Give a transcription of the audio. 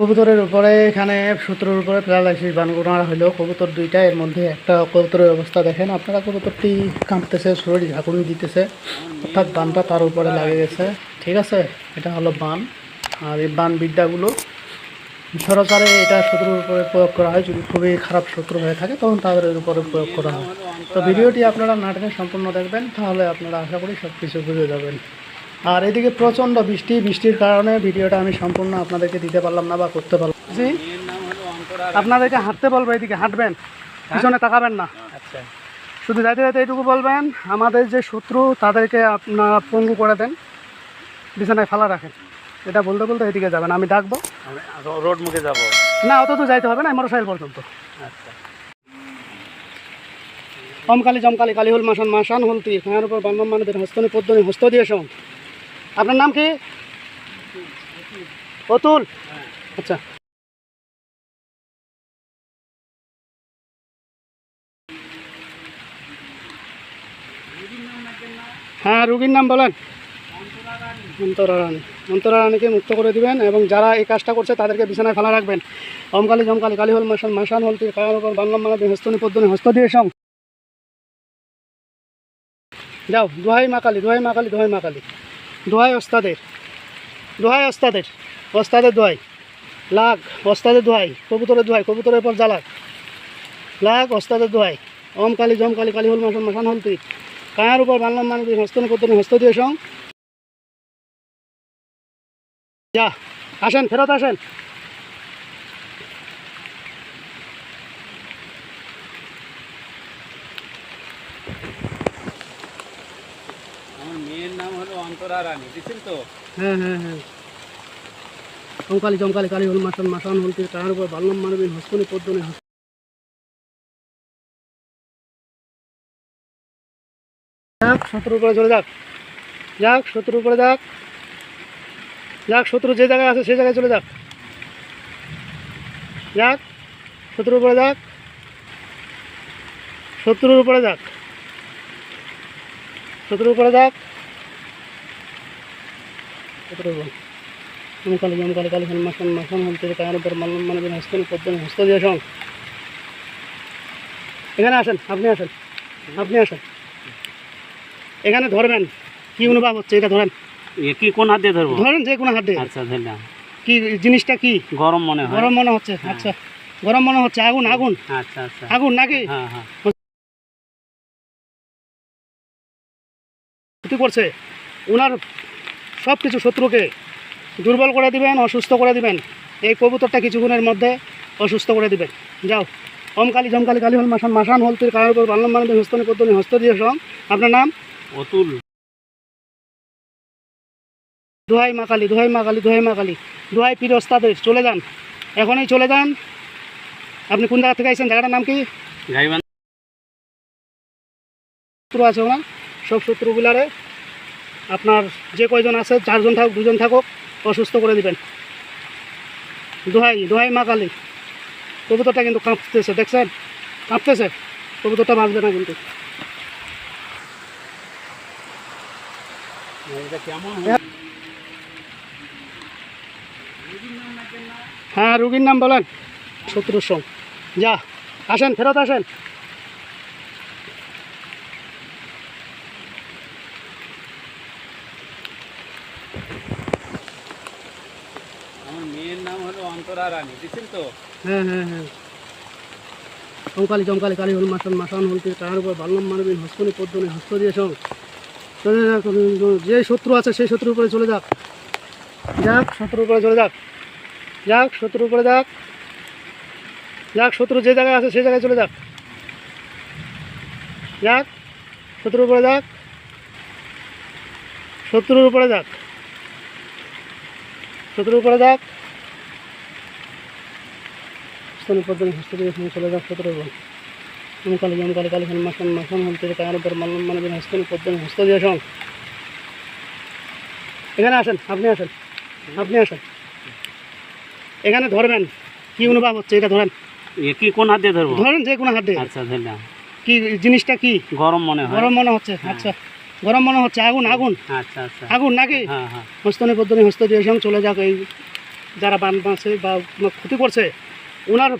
কবুতরের উপরে এখানে সূত্রের উপরে প্যারালাইসিস বান করা হলো কবুতর দুইটা, এর মধ্যে একটা কবুতরের অবস্থা দেখেন। আপনারা কবুতরটি কাঁপতেছে, শরীর ঝাঁকুনি দিতেছে, অর্থাৎ বানটা তার উপরে লাগে গেছে। ঠিক আছে? এটা হলো বান। আর এই বান বিদ্যাগুলো সরাসরি এটা শত্রুর উপরে প্রয়োগ করা হয়। যদি খুবই খারাপ শত্রু হয়ে থাকে, তখন তাদের উপরে প্রয়োগ করা হয়। তো ভিডিওটি আপনারা নাটকে সম্পূর্ণ দেখবেন, তাহলে আপনারা আশা করি সব কিছু বুঝে যাবেন। আর এদিকে প্রচণ্ড বৃষ্টি বৃষ্টির কারণে ভিডিওটা আমি সম্পূর্ণ আপনাদেরকে দিতে পারলাম না বা করতে পারলাম। জি? আপনাদেরকে হাঁটতে বলব এদিকে হাঁটবেন পিছনে তাকাবেন না। আচ্ছা। শুধু যাইতে যাইতে এইটুকু বলবেন আমাদের যে শত্রু তাদেরকে আপনারা পঙ্গু করে দেন বিছানায় ফালা রাখেন। এটা বলতে বলতে এদিকে যাবেন আমি ডাকবো। রোড মুখে যাব। না অত তো যাইতে হবে না মোটরসাইকেল পর্যন্ত। আচ্ছা। অমকালি জমকালি কালিহুল মাসান মাসান হলতি খাঁয়ার উপর বান্ধব মানবের হস্তনি পদ্মনি হস্ত দিয়ে শোন। আপনার নাম কি? অতুল। আচ্ছা। হ্যাঁ রুগীর নাম বলেন। অন্তরা রানী। অন্তরা রানীকে মুক্ত করে দিবেন এবং যারা এই কাজটা করছে তাদেরকে বিছানায় ফেলা রাখবেন। অমকালি জমকালি কালিহুল মাসান মাসান হলতি খাঁয়ার উপর বান্ধব মানবের হস্তনি পদ্মনি হস্ত দিয়ে শোন যাও, দোহাই মা কালী, দোহাই মা কালী, দোহাই মা কালী। দোহাই ওস্তাদের। দোহাই ওস্তাদের। ওস্তাদের দোহাই। লাগ, ওস্তাদের দোহাই। কবুতরের দোহাই, কবুতরের পর জ্বালাক লাগ, ওস্তাদের দোহাই। ওম কালী জম কালী কালী হল মাসান মাসান হলতি কায়ার উপর বাংলাম মানবী হস্তনি পদ্মনি হস্ত দিয়ে সং। যা, আসেন, ফেরত আসেন। মেয়ের নাম হলো হ্যাঁ হ্যাঁ হ্যাঁ। কালী হল মাসান মাসান কায়ার উপর বাংলাম মানবী হস্তনি পদ্মনি যাক শত্রু যে জায়গায় আছে সেই জায়গায় চলে যাক। যাক, শত্রুর উপরে যাক। শত্রুর উপরে যাক। শত্রুর উপরে যাক। কালী খান মাসান মাসান হল থেকে কায়ার উপর মাল্লাম মানবেন হস্তনি পদ্মনি হস্ত সং এখানে আসেন আপনি আসেন আপনি আসেন এখানে ধরবেন কি অনুভব হচ্ছে এটা ধরেন কি কোন হাত দিয়ে ধরবো ধরেন যে কোনো হাত দিয়ে আচ্ছা ধরলাম কি জিনিসটা কি গরম মনে হয় গরম মনে হচ্ছে আচ্ছা। গরম মনে হচ্ছে আগুন আগুন আচ্ছা আচ্ছা আগুন নাকি হ্যাঁ হ্যাঁ করছে ওনার সব কিছু শত্রুকে দুর্বল করে দিবেন অসুস্থ করে দিবেন। এই কবুতরটা কিছুক্ষণের মধ্যে অসুস্থ করে দিবেন। যাও। ওম কালী জমকালী কালী হল মাসান। মাসান হল তুই কারোর উপর বাল্লাম মানবে হস্তনি পদ্মনি হস্ত দিয়ে সং আপনার নাম? অতুল। দোহাই মা কালী দোহাই মা কালী দোহাই মা কালী। দোহাই পীর ওস্তাদের। চলে যান। এখনই চলে যান। আপনি কোন জায়গা থেকে আইছেন? জায়গাটার নাম কি? শত্রু আছে ওনার। সব শত্রুগুলারে আপনার যে কয়জন আছে চারজন থাকুক দুজন থাকুক অসুস্থ করে দিবেন। দোহাই দোহাই মা কালী। কবুতরটা কিন্তু কাঁপতেছে দেখছেন? কাঁপতেছে। কবুতরটা বাঁচবে না কিন্তু। হ্যাঁ রুগীর নাম বলেন। শত্রুর সং। যা আসেন ফেরত আসেন আমার মেয়ের নাম হলো হ্যাঁ হ্যাঁ হ্যাঁ। চমকালি চমকালি, কালী হল মাসান মাসান হলতে তার উপর বাল্লাম মানবেন হস্তনি পদ্মনি হস্ত দিয়ে সব। চলে যে শত্রু আছে সেই শত্রুর উপরে চলে যাক। যাক, শত্রুর উপরে চলে যাক। যাক, শত্রুর উপরে যাক। যাক, শত্রু যে জায়গায় আছে সেই জায়গায় চলে যাক। যাক, শত্রুর উপরে যাক। শত্রুর উপরে যাক। শত্রুর উপরে যাক। সতেরো জন কালী জম কালী কালী খান মাসান মাসান হল থেকে কায়ার উপর মাল্লাম মানবেন হস্তনী পদ্ধতি হস্ত দিয়ে সং এখানে আসেন আপনি আসেন আপনি আসেন। এখানে ধরবেন কি অনুভব হচ্ছে? এটা ধরেন। কি কোন হাত দিয়ে ধরবো? ধরেন যে কোনো হাত দিয়ে। আচ্ছা ধরলাম। কি জিনিসটা কি? গরম মনে হয়। গরম মনে হচ্ছে আচ্ছা। গরম মনে হচ্ছে আগুন আগুন। আচ্ছা আচ্ছা। আগুন নাকি? হ্যাঁ হ্যাঁ। হস্তনী পদ্ধতি হস্ত দিয়ে চলে যাক এই যারা বান বাঁচে বা ক্ষতি করছে। ওনার